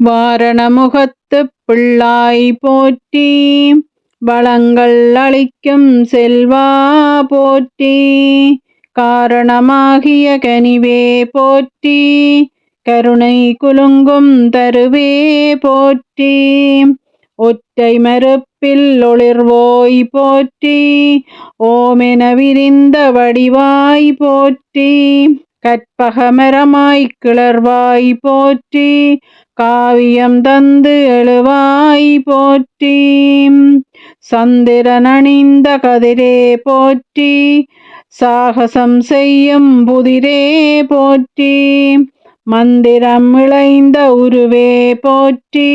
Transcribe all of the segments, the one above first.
வாரணமுகத்து பிள்ளாய் போற்றி வளங்கள் அளிக்கும் செல்வா போற்றி காரணமாகிய கனிவே போற்றி கருணை குலுங்கும் தருவே போற்றி ஒற்றை மறுப்பில் ஒளிர்வோய் போற்றி ஓமென விரிந்த வடிவாய் போற்றி. கற்பகமரமாய் கிளர்வாய் போற்றி காவியம் தந்து எழுவாய் போற்றி. சந்திரன் அணிந்த கதிரே போற்றி சாகசம் செய்யும் புதிரே போற்றி. மந்திரம் இழைந்த உருவே போற்றி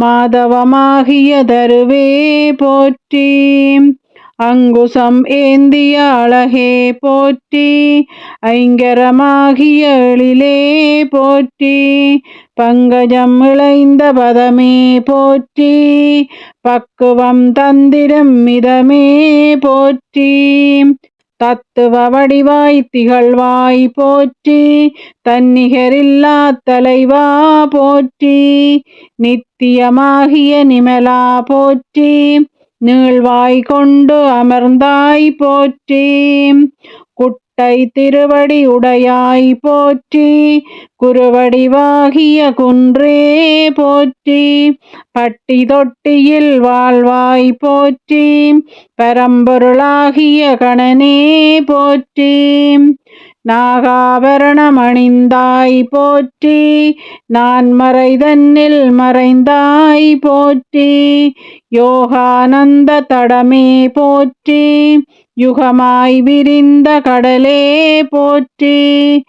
மாதவமாகிய தருவே போற்றி. அங்குசம் ஏந்திய அழகே போற்றி ஐங்கரமாகிய எழிலே போற்றி பங்கஜம் இழைந்த பதமே போற்றி பக்குவம் தந்திரம் மிதமே போற்றி தத்துவ வடிவாய் திகழ்வாய் போற்றி தன்னிகரில்லா தலைவா போற்றி நித்தியமாகிய நிமலா போற்றி நீழ்வாய் கொண்டு அமர்ந்தாய் போற்றி. குட்டை திருவடி உடையாய் போற்றி. குருவடிவாகிய குன்றே போற்றி. பட்டி தொட்டியில் வாழ்வாய் போற்றி. பரம்பொருளாகிய கணனே போற்றி. நாகாபரணமணிந்தாய் போற்றி. நான் மறைதன்னில் மறைந்தாய் போற்றி. யோகானந்த தடமே போற்றி. யுகமாய் விரிந்த கடலே போற்றி.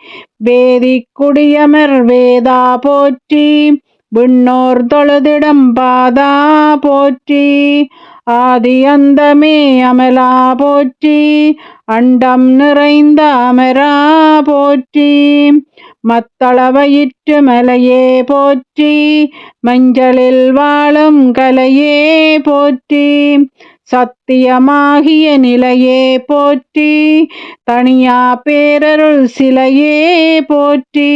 வேதிக் குடியமர் வேதா போற்றி. விண்ணோர் தொழுதிடம் பாதா போற்றி. ஆதி அந்தமே அமலா போற்றி. அண்டம் நிறைந்த அமரா போற்றி. மத்தளவயிற்று மலையே போற்றி. மஞ்சளில் வாழும் கலையே போற்றி. சத்தியமாகிய நிலையே போற்றி. தனியா பேரருள் சிலையே போற்றி.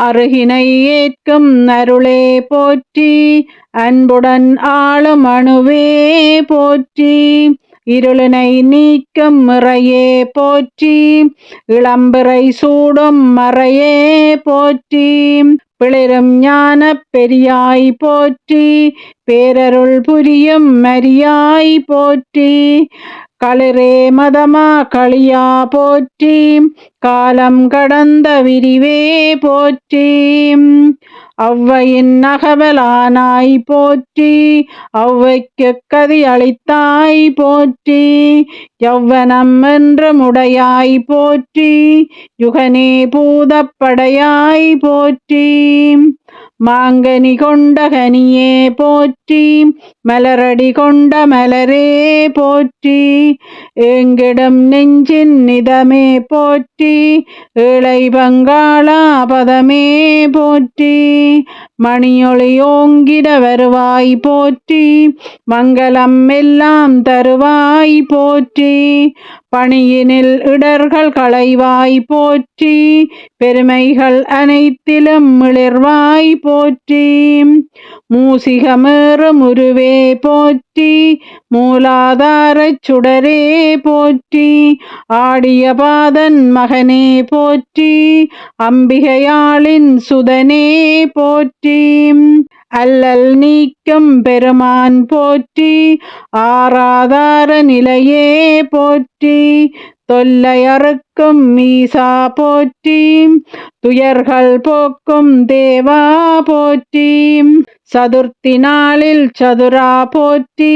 அருகினை ஏற்கும் அருளே போற்றி. அன்புடன் ஆளும் அணுவே போற்றி. இருளினை நீக்கும் முறையே போற்றி. இளம்பிறை சூடும் மறையே போற்றி. பிளிரும் ஞான பெரியாய் போற்றி. பேரருள் புரியும் மரியாய் போற்றி. களிரே மதமா களியா போற்றி காலம் கடந்த விரிவே போற்றி அவ்வையின் நகவலானாய் போற்றி அவ்வைக்கு கதி அளித்தாய் போற்றி யௌவனம் என்று முடையாய் போற்றி யுகனே பூதப்படையாய் போற்றி மாங்கனி கொண்டகனியே போற்றி மலரடி கொண்ட மலரே போற்றி எங்கிடம் நெஞ்சின் நிதமே போற்றி இளை பங்காளா பதமே போற்றி மணியொளி ஓங்கிட வருவாய் போற்றி மங்களம் எல்லாம் தருவாய் போற்றி பணியினில் இடர்கள் களைவாய் போற்றி பெருமைகள் அனைத்திலும் மிளிர்வாய் போற்றி. மூசிகமேறு முருவே போற்றி மூலாதாரச் சுடரே போற்றி. ஆடிய பாதன் மகனே போற்றி அம்பிகையாளின் சுதனே போற்றி. அல்லல் நீக்கம் பெருமான் போற்றி ஆராதார நிலையே போற்றி தொல்லையறுக்கும் மீசா போற்றி துயர்கள் போக்கும் தேவா போற்றி சதுர்த்தி நாளில் சதுரா போற்றி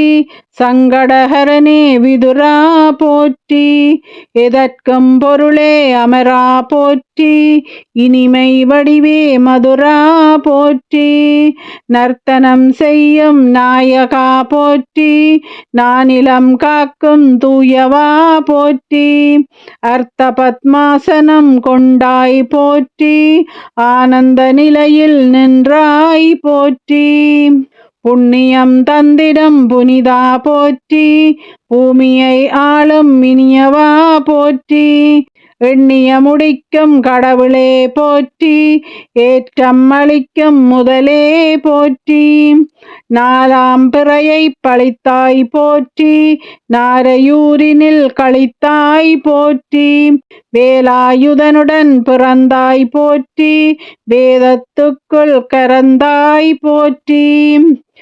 சங்கடஹரனே விதுரா போற்றி எதற்கும் பொருளே அமரா போற்றி இனிமை வடிவே மதுரா போற்றி நர்த்தனம் செய்யும் நாயகா போற்றி நானிலம் காக்கும் தூயவா போற்றி அர்த்த பத்மாசனம் கொண்டாய் போற்றி ஆனந்த நிலையில் நின்றாய் போற்றி. புண்ணியம் தந்திடம் புனிதா போற்றி. பூமியை ஆளும் இனியவா போற்றி. எண்ணிய முடிக்கும் கடவுளே போற்றி. ஏற்றம் அளிக்கும் முதலே போற்றி. நாலாம் பிறையை பழித்தாய் போற்றி. நாரையூரினில் கழித்தாய் போற்றி. வேலாயுதனுடன் பிறந்தாய் போற்றி. வேதத்துக்குள் கரந்தாய் போற்றி.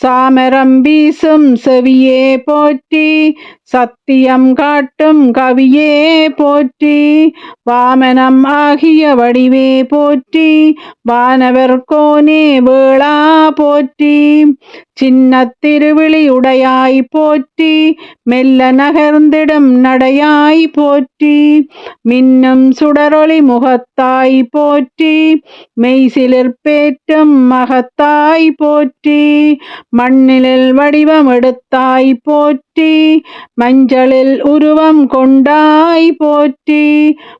சாமரம் வீசும் செவியே போற்றி சத்தியம் காட்டும் கவியே போற்றி வாமனம் ஆகிய வடிவே போற்றி வானவர் கோனே வேளா போற்றி சின்ன திருவிழியுடையாய் போற்றி மெல்ல நகர்ந்திடும் நடையாய் போற்றி மின்னும் சுடரொளி முகத்தாய் போற்றி மெய்சிலிர்பேற்றும் மகத்தாய் போற்றி மண்ணிலில் வடிவம் எடுத்தாய் போற்றி மஞ்சளில் உருவம் கொண்டாய் போற்றி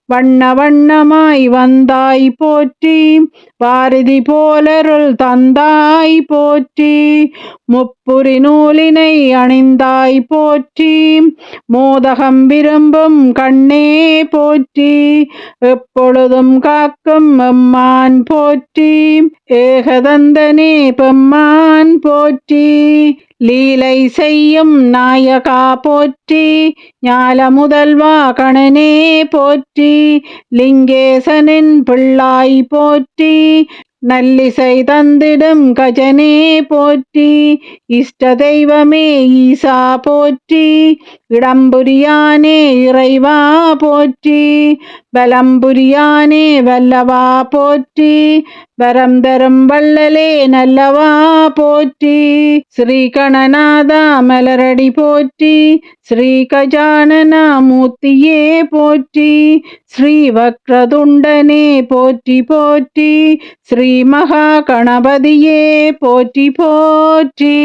வண்ண வண்ணமாய் வந்தாய் போற்றி. பாரதி போலருள் தந்தாய் போற்றி. முப்புரி நூலினை அணிந்தாய் போற்றி. மோதகம் விரும்பும் கண்ணே போற்றி. எப்பொழுதும் காக்கும் எம்மான் போற்றி. ஏகதந்தனே பெம்மான் போற்றி. லீலை செய்யும் நாயகா போற்றி ஞால முதல்வா கணனே போற்றி லிங்கேசனின் பிள்ளாய் போற்றி நல்லிசை தந்திடும் கஜனே போற்றி இஷ்ட தெய்வமே ஈசா போற்றி இடம்புரியானே இறைவா போற்றி பலம்புரியானே வல்லவா போற்றி வரம் தரும் வள்ளலே நல்லவா போற்றி. ஸ்ரீ கணநாதா மலரடி போற்றி. ஸ்ரீ கஜானனா மூர்த்தியே போற்றி. ஸ்ரீ வக்ரதுண்டனே போற்றி போற்றி. ஸ்ரீ மகா கணபதியே போற்றி போற்றி.